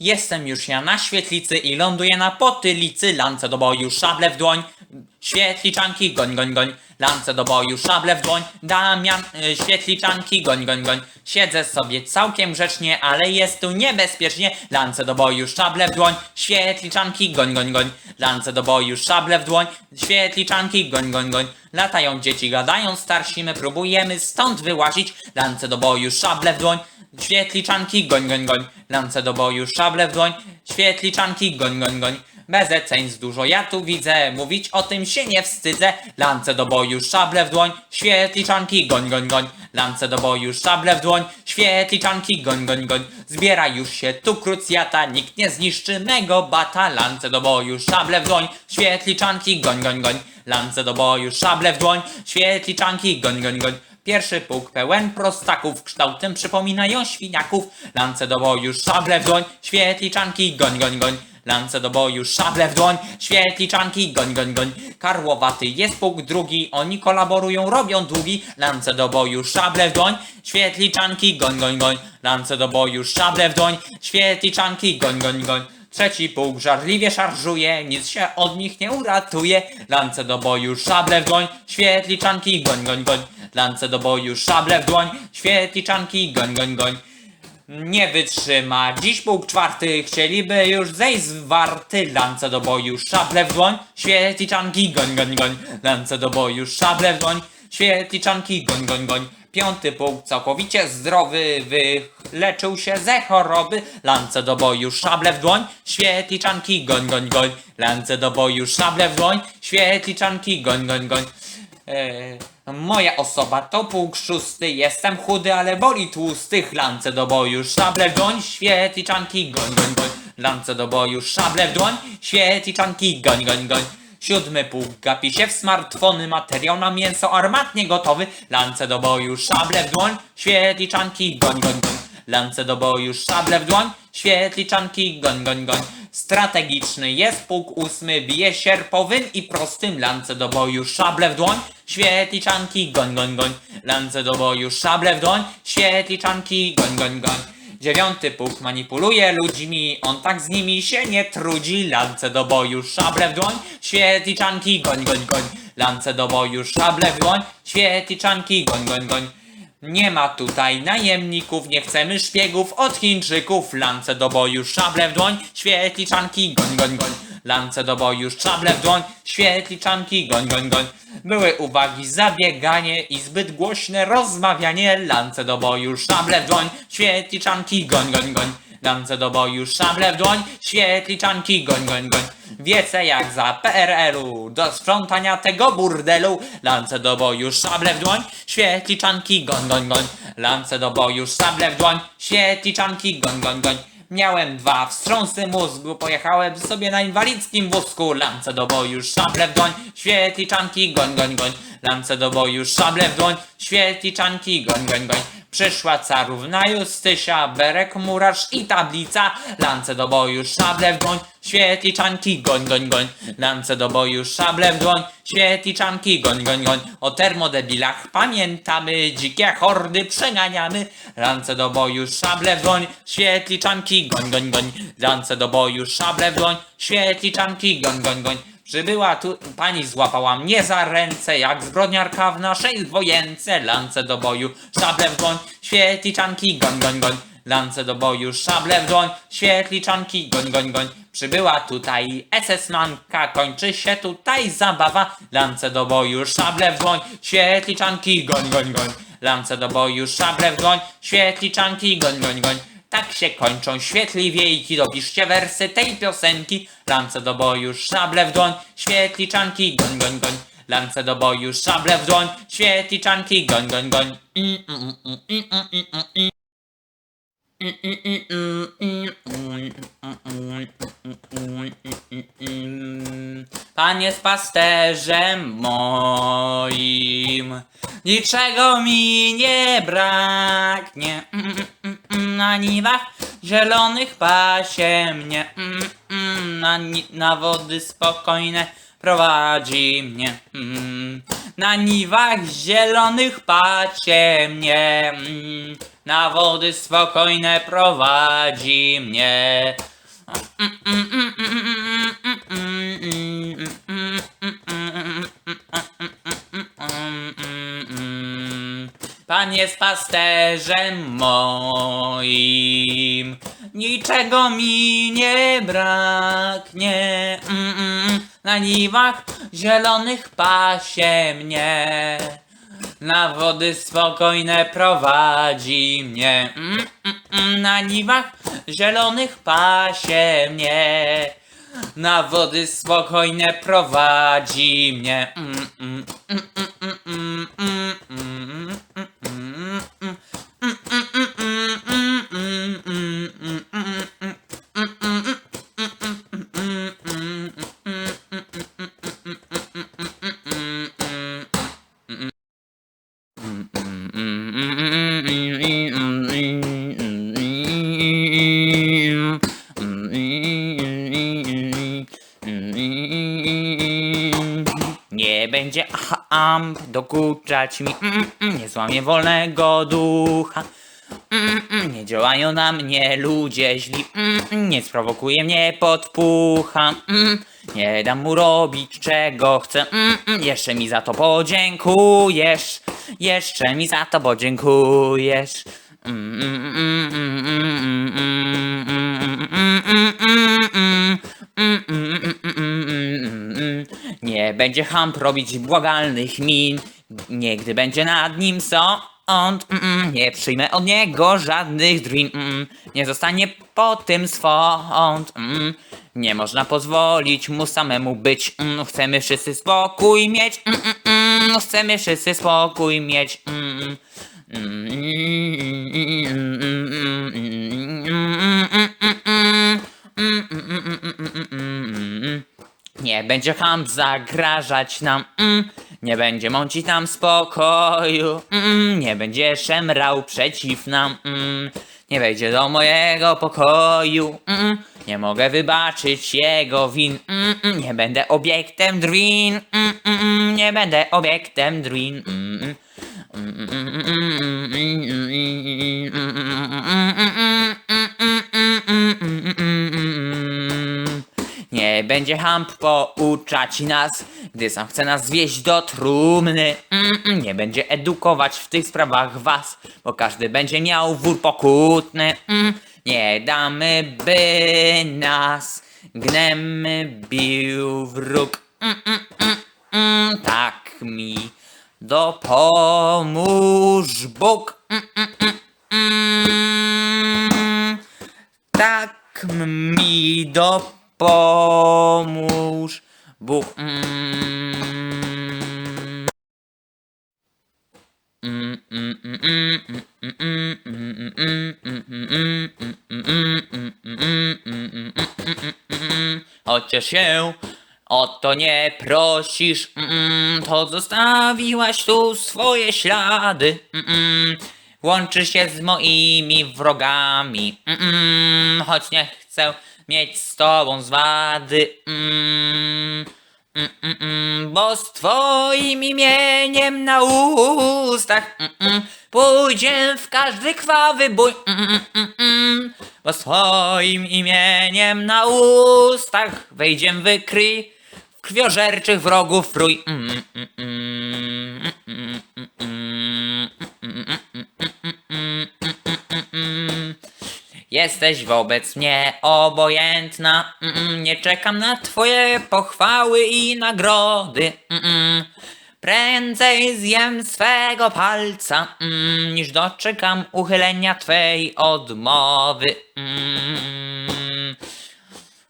Jestem już ja na świetlicy i ląduję na potylicy. Lance do boju, szable w dłoń. Świetliczanki, goń, goń, goń. Lance do boju, szable w dłoń. Damian, y, świetliczanki, goń, goń, goń. Siedzę sobie całkiem grzecznie, ale jest tu niebezpiecznie. Lance do boju, szable w dłoń. Świetliczanki, goń, goń, goń. Lance do boju, szable w dłoń. Świetliczanki, goń, goń, goń. Latają dzieci, gadają starsi, my próbujemy stąd wyłazić. Lance do boju, szable w dłoń. Świetliczanki, goń, goń, goń. Lance do boju, szable w dłoń. Świetliczanki, goń, goń, goń. Bezeceństw dużo ja tu widzę, mówić o tym się nie wstydzę. Lance do boju, szable w dłoń. Świetliczanki, goń, goń, goń. Lance do boju, szable w dłoń. Świetliczanki, goń, goń, goń. Zbiera już się tu krucjata, nikt nie zniszczy mego bata. Lance do boju, szable w dłoń. Świetliczanki, goń, goń, goń. Lance do boju, szable w dłoń. Świetliczanki, goń, goń, goń. Pierwszy puk pełen prostaków, kształtem przypominają świniaków. Lance do boju, szable w dłoń, świetliczanki, goń, goń, goń. Lance do boju, szable w dłoń, świetliczanki, goń, goń, goń. Karłowaty jest puk drugi, oni kolaborują, robią długi. Lance do boju, szable w dłoń, świetliczanki, goń, goń, goń. Lance do boju, szable w dłoń, świetliczanki, goń, goń, goń. Trzeci pułk żarliwie szarżuje, nic się od nich nie uratuje. Lance do boju, szable w dłoń, świetliczanki, goń, goń, goń. Lance do boju, szable w dłoń, świetliczanki, goń, goń, goń. Nie wytrzyma. Dziś pułk czwarty chcieliby już zejść z warty. Lance do boju, szable w dłoń, świetliczanki, goń, goń, goń. Lance do boju, szable w dłoń, świetliczanki, goń, goń, goń. Piąty pułk całkowicie zdrowy, wyleczył się ze choroby. Lance do boju, szable w dłoń, świetliczanki, goń, goń, goń. Lance do boju, szable w dłoń, świetliczanki, goń, goń, goń. Eee, moja osoba to pułk szósty, jestem chudy, ale boli tłustych. Lance do boju, szable w dłoń, świetliczanki, goń, goń, goń. Lance do boju, szable w dłoń, świetliczanki, goń, goń, goń. Siódmy pułk gapi się w smartfony, materiał na mięso armatnie gotowy. Lance do boju, szable w dłoń, świetliczanki, goń, goń, goń. Lance do boju, szable w dłoń, świetliczanki, goń, goń, goń. Strategiczny jest pułk ósmy, bije sierpowym i prostym. Lance do boju, szable w dłoń, świetliczanki, goń, goń, goń. Lance do boju, szable w dłoń, świetliczanki, goń, goń, goń. Dziewiąty pułk manipuluje ludźmi, on tak z nimi się nie trudzi. Lance do boju, szable w dłoń, świetliczanki, goń, goń, goń. Lance do boju, szable w dłoń, świetliczanki, goń, goń, goń. Nie ma tutaj najemników, nie chcemy szpiegów od Chińczyków. Lance do boju, szable w dłoń, świetliczanki, goń, goń, goń. Lance do boju, szable w dłoń, świetliczanki, goń, goń, goń. Były uwagi, zabieganie i zbyt głośne rozmawianie. Lance do boju, szable w dłoń, świetliczanki, goń, goń, goń. Lance do boju, szable w dłoń, świetliczanki, goń, goń, goń. Wiece jak za PRL-u, do sprzątania tego burdelu. Lance do boju, szable w dłoń, świetliczanki, goń, goń, goń. Lance do boju, szable w dłoń, świetliczanki, goń, goń, goń. Miałem dwa wstrząsy mózgu, pojechałem sobie na inwalidzkim wózku. Lance do boju, szable w dłoń, świetliczanki, goń, goń, goń. Lance do boju, szable w dłoń, świetliczanki, goń, goń, goń. Przyszła carówna Justysia, berek, murarz i tablica. Lance do boju, szable w dłoń, świetliczanki, goń, goń, goń. Lance do boju, szable w dłoń, świetliczanki, goń, goń, goń. O termodebilach pamiętamy, dzikie hordy przeganiamy. Lance do boju, szable w dłoń, świetliczanki, goń, goń, goń. Lance do boju, szable w dłoń, świetliczanki, goń, goń, goń. Przybyła tu, pani złapała mnie za ręce, jak zbrodniarka w naszej wojence. Lance do boju, szable w dłoń, świetliczanki, goń, goń, goń. Lance do boju, szable w dłoń, świetliczanki, goń, goń, goń. Przybyła tutaj SS-manka, kończy się tutaj zabawa. Lance do boju, szable w dłoń, świetliczanki, goń, goń, goń. Lance do boju, szable w dłoń, świetliczanki, goń, goń, goń. Tak się kończą świetliwiejki, dopiszcie wersy tej piosenki. Lance do boju, szable w dłoń, świetliczanki, goń, goń, goń. Lance do boju, szable w dłoń, świetliczanki, goń, goń, goń. Mm, mm, mm, mm, mm, mm, mm, mm. Pan jest pasterzem moim, niczego mi nie braknie. Na niwach zielonych pasie mnie, na, ni- na wody spokojne prowadzi mnie. Mm. Na niwach zielonych pacie mnie, mm. na wody spokojne prowadzi mnie. Pan jest pasterzem moim, niczego mi nie braknie. Mm, mm, Na niwach zielonych pasie mnie, na wody spokojne prowadzi mnie. Mm, mm, mm, Na niwach zielonych pasie mnie, na wody spokojne prowadzi mnie. Mm, mm, mm, mm, mm, mm, mm, mm, mm, mm, mm. Amp dokuczać mi, mm, mm, nie złamie wolnego ducha. Mm, mm, nie działają na mnie ludzie źli, mm, mm, nie sprowokuje mnie podpucha. Mm, nie dam mu robić czego chce, mm, mm, jeszcze mi za to podziękujesz, jeszcze mi za to podziękujesz. Mm, mm, mm, mm, mm, mm, mm, mm, mm, mm, mm, mm, mm. Będzie hamp robić błagalnych min, nie gdy będzie nad nim sąd. Mm, mm, Nie przyjmę od niego żadnych drin, mm, nie zostanie po tym swąd. Mm, Nie można pozwolić mu samemu być, mm, chcemy wszyscy spokój mieć, mm, mm, mm, chcemy wszyscy spokój mieć. mm, mm, mm, mm, mm, mm, mm, mm, mm, mm, mm. Nie będzie ham zagrażać nam, mm, nie będzie mącić nam spokoju, mm, nie będzie szemrał przeciw nam, mm, nie wejdzie do mojego pokoju, mm, nie mogę wybaczyć jego win, mm, mm, nie będę obiektem drwin, mm, mm, mm, nie będę obiektem drwin. Mm, mm. Nie będzie hamp pouczać nas, gdy sam chce nas zwieść do trumny. Mm, mm, Nie będzie edukować w tych sprawach was, bo każdy będzie miał wór pokutny. Mm, Nie damy, by nas gnemy bił wróg. Mm, mm, mm, mm, Tak mi dopomóż Bóg. Mm, mm, mm, mm. Tak mi dopomóż Bóg. Mm, mm, mm, mm, mm, mm. Chociaż się o to nie prosisz, mm, to zostawiłaś tu swoje ślady. Mm, Łączy się z moimi wrogami, mm, choć nie chcę mieć z tobą zwady. Mm, Mm, mm, mm, bo z twoim imieniem na ustach mm, mm, pójdzie w każdy krwawy bój. Mm, mm, mm, mm, bo z twoim imieniem na ustach wejdziem w kry w krwiożerczych wrogów rój. Mm, mm, mm, mm, mm, mm, mm, mm, mm, mm, mm, mm, mm. Jesteś wobec mnie obojętna, mm, nie czekam na twoje pochwały i nagrody. Mm, prędzej zjem swego palca, mm, niż doczekam uchylenia twej odmowy. Mm,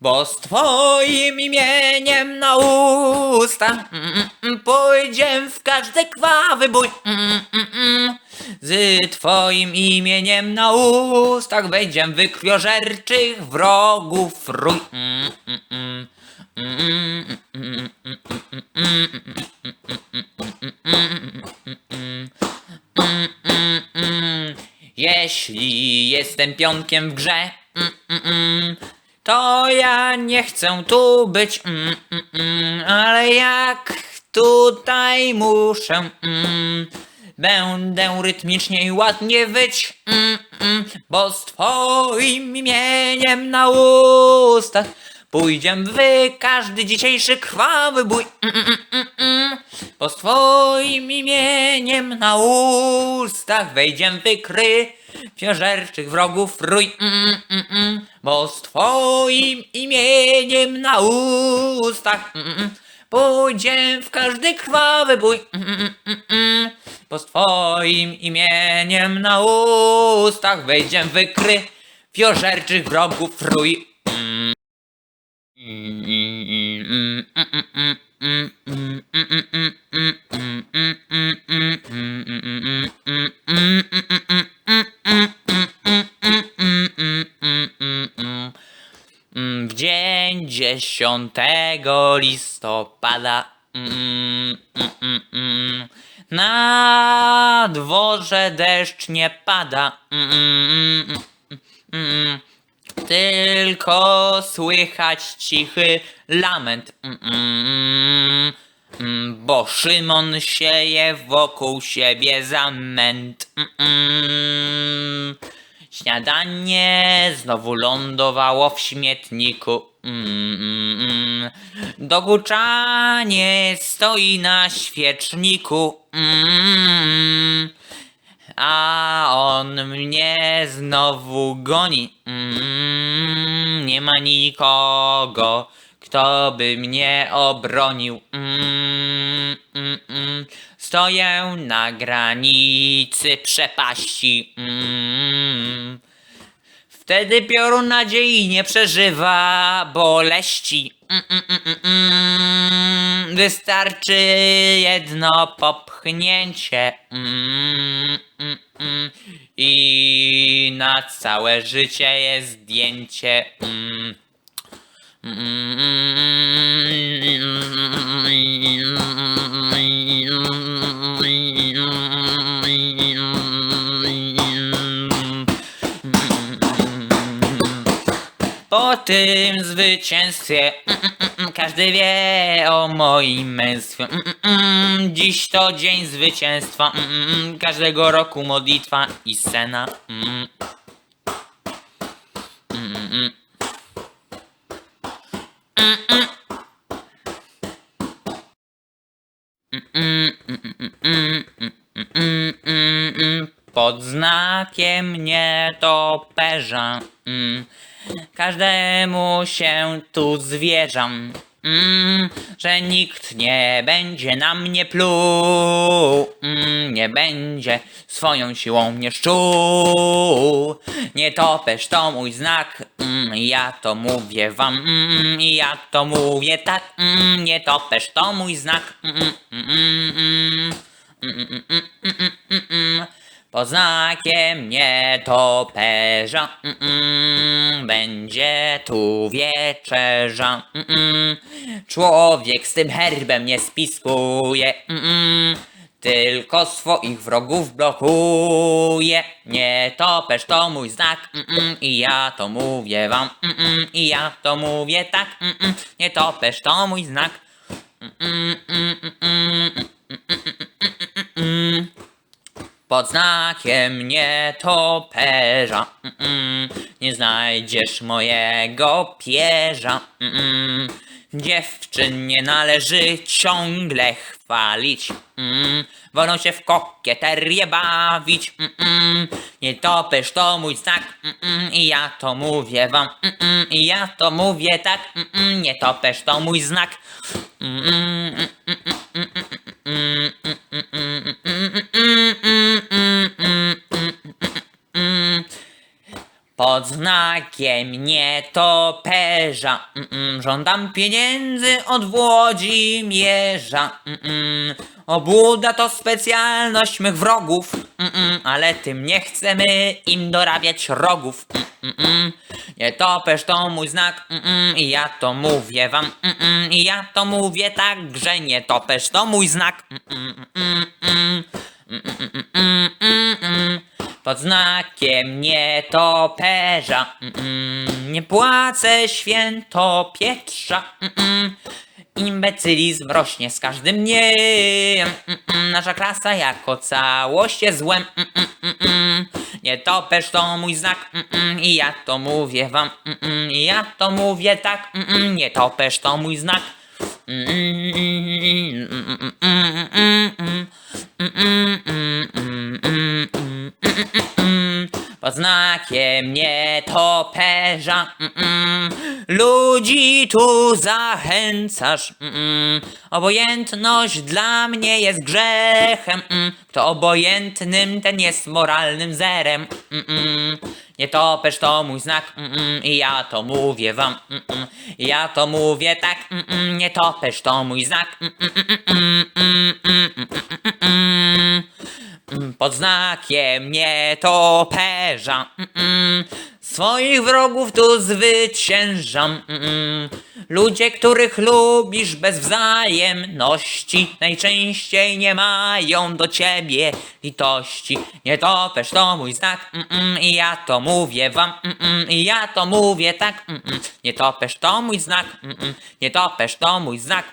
bo z twoim imieniem na usta mm, mm, w każdy krwawy bój. Mm, mm, mm z Twoim imieniem na ustach będziem wykrwiożerczych wrogów rój. Jeśli jestem pionkiem w grze, to ja nie chcę tu być, ale jak tutaj muszę będę rytmicznie i ładnie wyć, mm, mm, bo z twoim imieniem na ustach pójdziem wy każdy dzisiejszy krwawy bój, mm, mm, mm, mm, bo z twoim imieniem na ustach wejdziem wy kry Fiożerczych wrogów. Rój, mm, mm, mm, bo z twoim imieniem na ustach mm, mm, pójdzie w każdy krwawy bój, mm, mm, mm, mm, bo z twoim imieniem na ustach wejdzie w kry fiożerczych wrogów rój. Mm. W dzień 10 listopada mm, mm, mm, na dworze deszcz nie pada. Mm, mm, mm, mm, tylko słychać cichy lament. Mm, mm, mm, bo Szymon sieje wokół siebie zamęt. Mm, mm. Śniadanie znowu lądowało w śmietniku. Mm, mm, mm. Dokuczanie stoi na świeczniku. Mm, a on mnie znowu goni. Mm, nie ma nikogo, kto by mnie obronił. Mm, mm, mm. Stoję na granicy przepaści. Mm. Wtedy piorun nadziei nie przeżywa boleści. Mm, mm, mm, mm, mm. Wystarczy jedno popchnięcie. Mm, mm, mm. I na całe życie jest zdjęcie. Mm. Po tym zwycięstwie mm, mm, mm, każdy wie o moim męstwie. Mm, mm, mm, Dziś to dzień zwycięstwa. mm, mm, mm, Każdego roku modlitwa i mm. Mm, mm, mm. Pod znakiem nietoperza mm, Każdemu się tu zwierzam. Mm, Że nikt nie będzie na mnie pluł. Mm, Nie będzie swoją siłą mnie szczuł. Nietoperz to mój znak. Mm, Ja to mówię wam. Mm, Ja to mówię tak. Mm, Nietoperz to mój znak. Mm, mm, mm. Mm, mm, mm, mm, mm, mm, mm. Pod znakiem nietoperza mm, mm, będzie tu wieczerza. Mm, mm. Człowiek z tym herbem nie spiskuje, mm, mm. tylko swoich wrogów blokuje. Nietoperz to mój znak mm, mm, i ja to mówię wam mm, mm, i ja to mówię tak. Mm, mm. Nietoperz to mój znak. Mm, mm, mm, mm, mm, mm. Pod znakiem nietoperza mm, nie znajdziesz mojego pierza. Mm, dziewczyn nie należy ciągle chwalić. Mm, wolą się w kokieterię bawić. Mm, nietoperz to mój znak. Mm, i ja to mówię wam. Mm, I ja to mówię tak. Mm, nietoperz to mój znak. Mm, mm, mm, Pod znakiem nietoperza mm, mm, żądam pieniędzy od Włodzimierza. Mm, mm. Obłuda to specjalność mych wrogów, mm, mm, ale tym nie chcemy im dorabiać rogów. Mm, mm. Nietoperz to mój znak mm, mm, i ja to mówię wam. Mm, mm, I ja to mówię tak, że nietoperz to mój znak. Mm, mm, mm. Mm, mm, mm, mm, mm pod znakiem nietoperza. Mm -mm. Nie płacę święto Pietrza. Mm -mm. Imbecylizm rośnie z każdym dniem. Mm -mm. Nasza klasa jako całość jest złem. Mm -mm. Nietoperz to mój znak. Mm -mm. I ja to mówię wam. Mm -mm. I ja to mówię tak. Mm -mm. Nietoperz to mój znak. Mm -mm. Mm -mm. Mm -mm. Mm -mm. Mm -mm. Pod znakiem nietoperza Ludzi tu zachęcasz. Obojętność dla mnie jest grzechem. Kto obojętnym, ten jest moralnym zerem. Nie topesz to mój znak. I ja to mówię wam. Ja to mówię tak. Nie topesz to mój znak pod znakiem nietoperza. Mm-mm. Swoich wrogów tu zwyciężam. Mm-mm. Ludzie, których lubisz bez wzajemności, najczęściej nie mają do ciebie litości. Nie topesz to mój znak, i ja to mówię wam, i ja to mówię tak. Mm-mm. Nie topesz to mój znak, mm-mm. nie topesz to mój znak,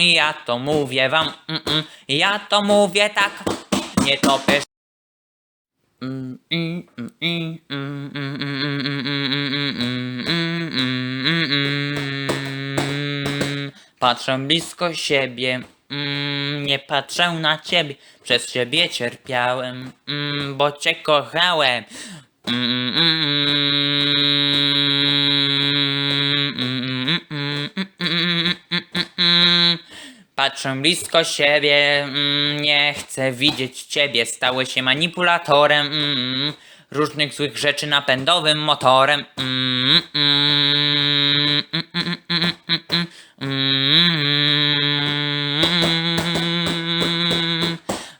i ja to mówię wam, mm-mm. i ja to mówię tak nie topesz. Patrzę blisko siebie, nie patrzę na ciebie, przez ciebie cierpiałem, bo cię kochałem. Patrzę blisko siebie, mm, nie chcę widzieć ciebie. Stały się manipulatorem mm, różnych złych rzeczy, napędowym motorem. Mm, mm.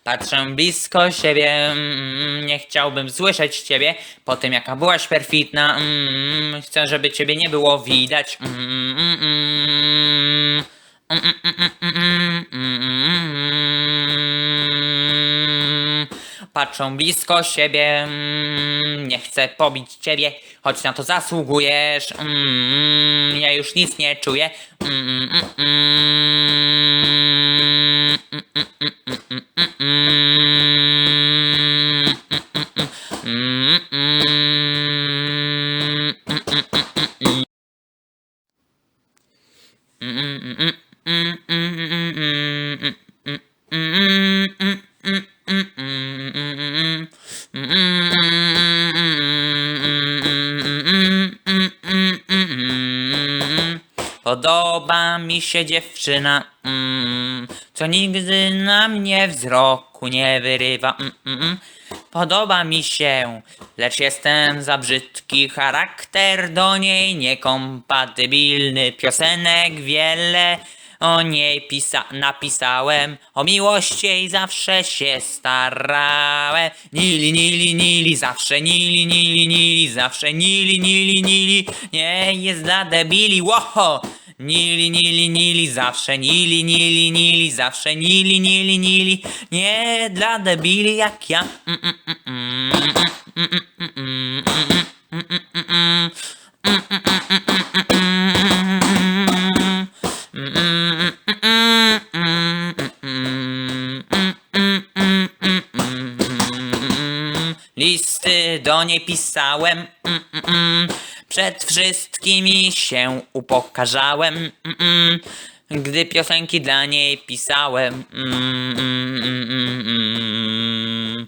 Patrzę blisko siebie, mm, nie chciałbym słyszeć ciebie po tym jaka byłaś perfidna. mm, Chcę, żeby ciebie nie było widać. mm, mm, mm. Patrzą blisko siebie, nie chcę pobić ciebie, choć na to zasługujesz. Ja już nic nie czuję. Mm, się dziewczyna, mm, co nigdy na mnie wzroku nie wyrywa. Mm, mm, mm. Podoba mi się, lecz jestem za brzydki, charakter do niej niekompatybilny. Piosenek wiele o niej pisa napisałem, o miłości jej zawsze się starałem. Nili, nili, nili, zawsze nili, nili, nili, zawsze nili, nili, nili, nie jest dla debili, łoho! Nili, nili, nili, zawsze nili, nili, nili, zawsze nili, nili, nili. Nie dla debili jak ja. Listy do niej pisałem. Mm, mm, mm przed wszystkimi się upokarzałem, mm, mm. gdy piosenki dla niej pisałem. Mm, mm, mm, mm.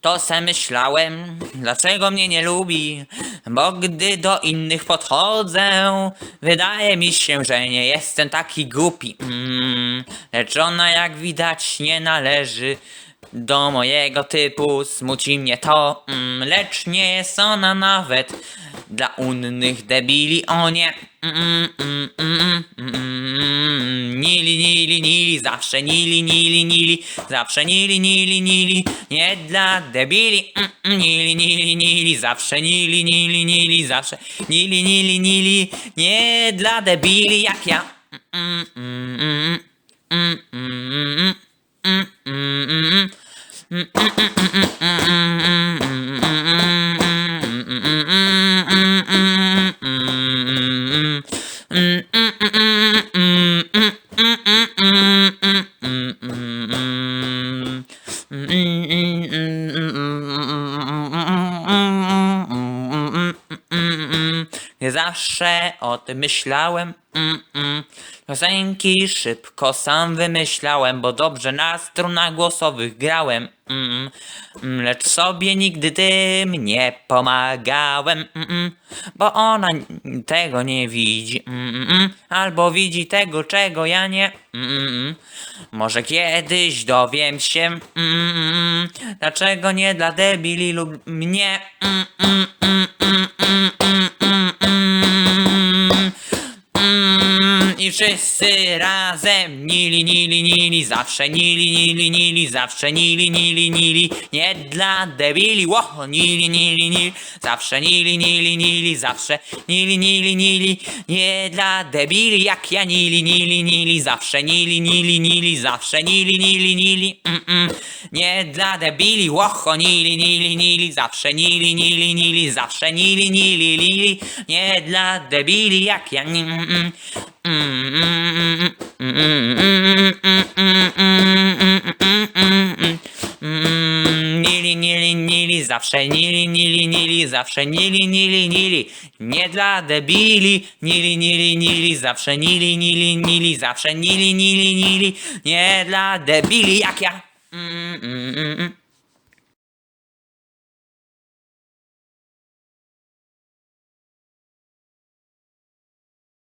To se myślałem, dlaczego mnie nie lubi, bo gdy do innych podchodzę, wydaje mi się, że nie jestem taki głupi. Mm, lecz ona jak widać nie należy do mojego typu smuci mnie to, mm, lecz nie jest ona nawet dla unnych debili o nie. Nili, nili, nili, zawsze nili, nili, nili, zawsze nili, nili, nili, nie dla debili. Nili, nili, nili, zawsze nili, nili, nili, zawsze nili, nili, nili, nie dla debili jak ja. Mm, mm, mm, mm, mm, mm. Tym myślałem. Mm, mm. Piosenki szybko sam wymyślałem, bo dobrze na strunach głosowych grałem. Mm, mm. Lecz sobie nigdy tym nie pomagałem, mm, mm. bo ona tego nie widzi, mm, mm. albo widzi tego, czego ja nie. Mm, mm. Może kiedyś dowiem się, mm, mm. dlaczego nie dla debili lub mnie. Mm, mm, mm, mm, mm, wszyscy razem, nili, nili, nili, zawsze nili, nili, nili, zawsze nili, nili, nili, nie dla debili, ło, nili, nili, nili, zawsze nili, nili, nili, zawsze nili, nili, nili, nie dla debili, jak ja nili, nili, nili, zawsze nili, nili, nili, zawsze nili, nili, nili, nie dla debili, łocho, nili, nili, nili, zawsze nili, nili, nili, zawsze nili, nili, nili, nie dla debili, jak ja nili, mm, mm. Nili, nili, nili, zawsze nili, nili, nili, zawsze nili, nili, nili, nie dla debili, nili, nili, nili, zawsze nili, nili, nili, zawsze nili, nili, nili, nie dla debili, jak ja. Mm, mm, mm, mm.